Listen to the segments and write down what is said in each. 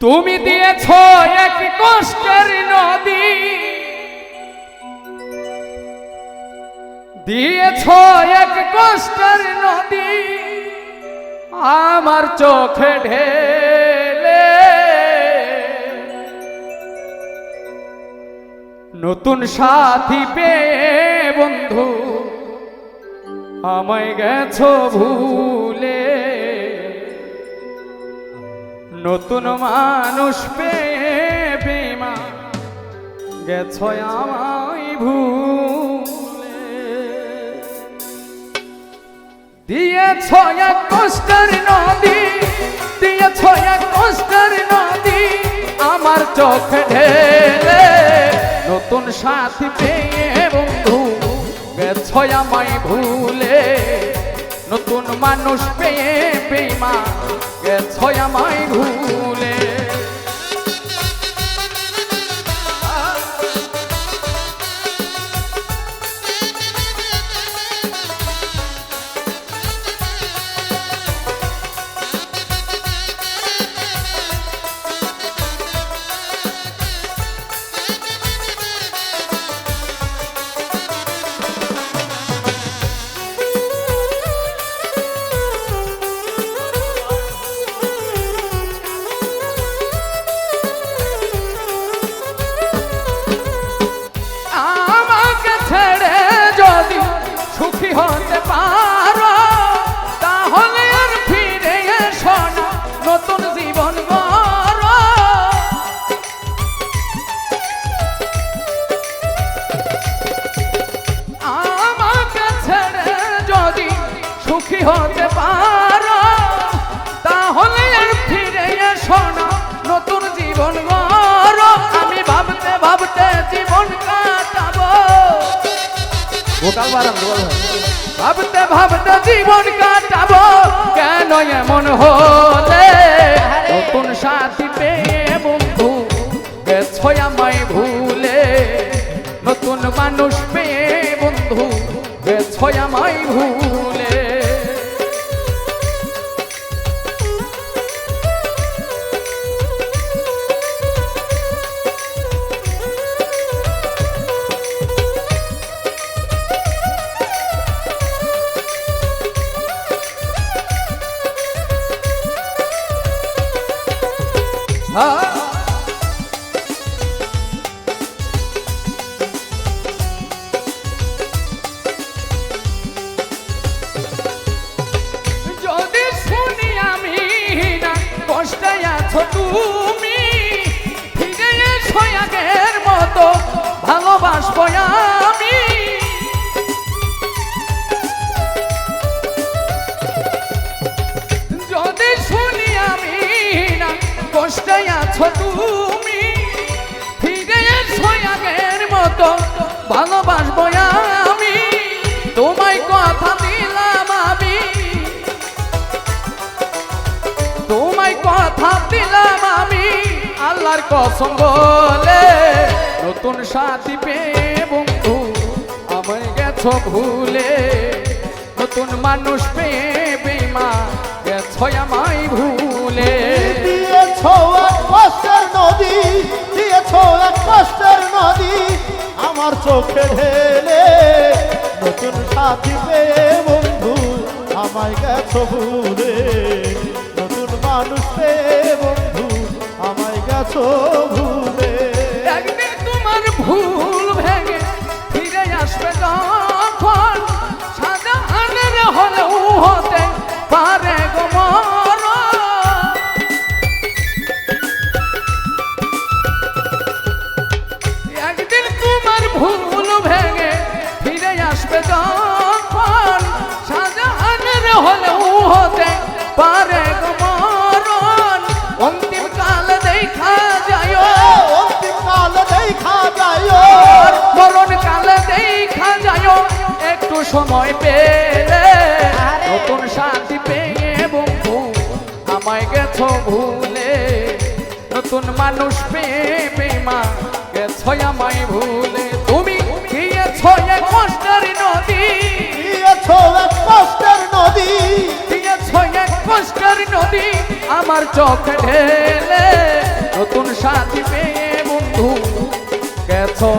তুমি দিয়েছ এক কষ্টের নদী। দিয়েছ এক কষ্টের নদী। আমার চোখে ঢেলে। নতুন সাথী পেয়ে বন্ধু, আমায় গেছ ভুলে নতুন মানুষ পেয়ে বেমা গেছো আমায় ভুলে। দিয়েছ এক কষ্টের নদী, দিয়েছ এক কষ্টের নদী, আমার চোখ ঢেলে। নতুন সাথী পেয়ে বন্ধু, গেছ আমায় ভুলে। নতুন মানুষ পেয়ে বেমা গেছ আমায় ভুলে। সুখী হতে পারো তাহলে আর ফিরে এসো না নতুন জীবন গড়ো। আমি ভাবতে ভাবতে জীবন কাটাবো। ভাবতে ভাবতে জীবন কাটাবো। কেন এমন হলে? নতুন সাথী আছো তুমি, ফিরে মতো, ভালোবাসবো আমি। যদি শুনি আমি না কষ্টে আছো তুমি মতো, ভালোবাসবো আমি কথা দিলাম আমি, আল্লাহর কসম বলে। নতুন সাথী পেয়ে বন্ধু, আমায় গেছো ভুলে। নতুন মানুষ পেয়ে বেমা গেছো আমায় ভুলে। দিয়েছ এক কষ্টের নদী, দিয়েছ এক কষ্টের নদী, আমার চোখে ঢেলে। নতুন সাথী পেয়ে বন্ধু, আমায় গেছো ভুলে। আমায় সময় পেলে নতুন শান্তি পেয়ে বন্ধু আমায় গেছো ভুলে। নতুন মানুষ পেয়ে বেমা গেছো আমায় ভুলে। তুমি গিয়েছো এক কষ্টের নদী। দিয়েছ এক কষ্টের নদী। দিয়েছ এক কষ্টের নদী। আমার চোখ ঢেলে নতুন সাথী পেয়ে বন্ধু গেছো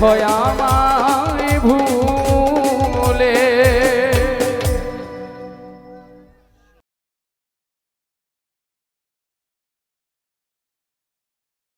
বেমা গেছো আমায় ভুলে